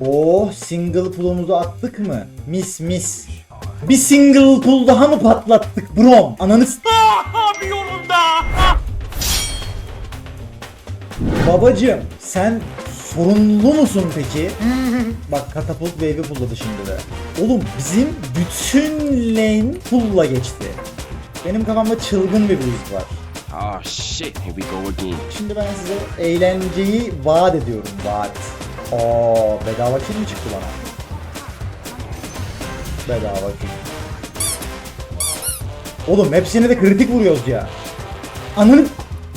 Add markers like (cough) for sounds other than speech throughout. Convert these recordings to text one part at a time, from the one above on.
Oh single pull'umuzu attık mı? Mis mis. Bir single pull daha mı patlattık brom? Ananı s- Bir yorum da. Babacım sen sorunlu musun peki? (laughs) Bak katapult wave'i pulladı şimdi de. Oğlum bizim bütün lane pulla geçti. Benim kafamda çılgın bir boost var. Oh shit, here we go again. Şimdi ben size eğlenceyi vaat ediyorum vaat. Oo bedava kill mi çıktı bana? Bedava kill. Oğlum hepsine de kritik vuruyoruz ya. Ananı...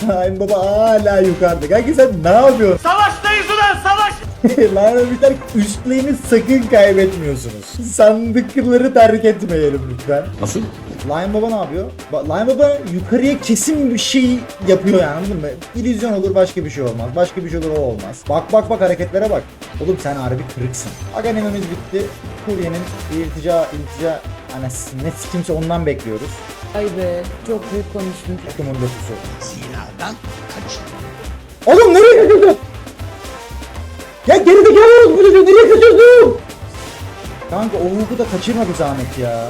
(laughs) Ay baba hala yukarıda. Kanka sen ne yapıyorsun? Savaştayız ulan savaş. Lion Biter üst lane'i sakın kaybetmiyorsunuz. Sandıkları terk etmeyelim lütfen. Nasıl? Lion Baba ne yapıyor? Ba- Lion Baba yukarıya kesin bir şey yapıyor yani anladın mı? İllüzyon olur başka bir şey olmaz. Başka bir şey olur o olmaz. Bak bak bak hareketlere bak. Oğlum sen harbi kırıksın. Aganemimiz bitti. Kurye'nin iltica iltica anasını ne kimse ondan bekliyoruz. Ay be çok büyük konuştun. Takımın lopusu. Zinadan kaç. Oğlum nereye kaçıyorsun? Ya geride geliyoruz bu çocuğu nereye kaçıyorsun? Kanka o hukuku da kaçırma bir zahmet ya.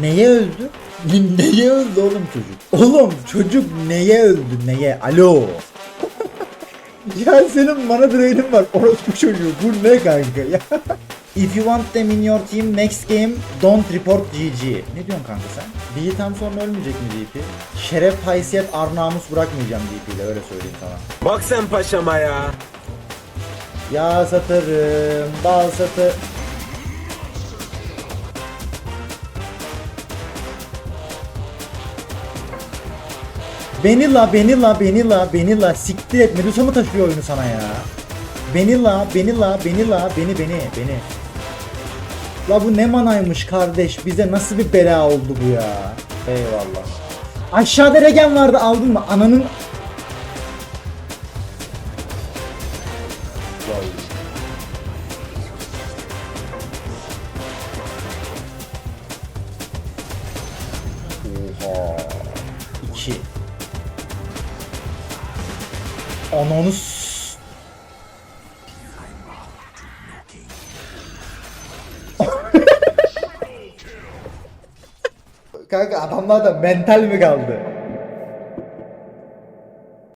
Neye öldü? (laughs) neye öldü oğlum çocuk? Oğlum çocuk neye öldü neye? Alo. (laughs) ya senin bana drain'in var orospu çocuğu bu ne kanka ya? (laughs) If you want them in your team next game don't report GG. Ne diyorsun kanka sen? Bir yiğitem sonra ölmeyecek mi DP? Şeref, haysiyet, ar namus bırakmayacağım DP ile öyle söyleyeyim sana. Bak sen paşama ya. Ya satarım, bal satı. Beni la, beni la, beni la, beni la. Siktir et. Medusa mı taşıyor oyunu sana ya? Beni la, beni la, beni la, beni, beni, beni. La bu ne manaymış kardeş. Bize nasıl bir bela oldu bu ya? Eyvallah. Aşağıda regen vardı aldın mı? Ananın... Oha. 2. Ananı Kanka adamlarda mental mi kaldı?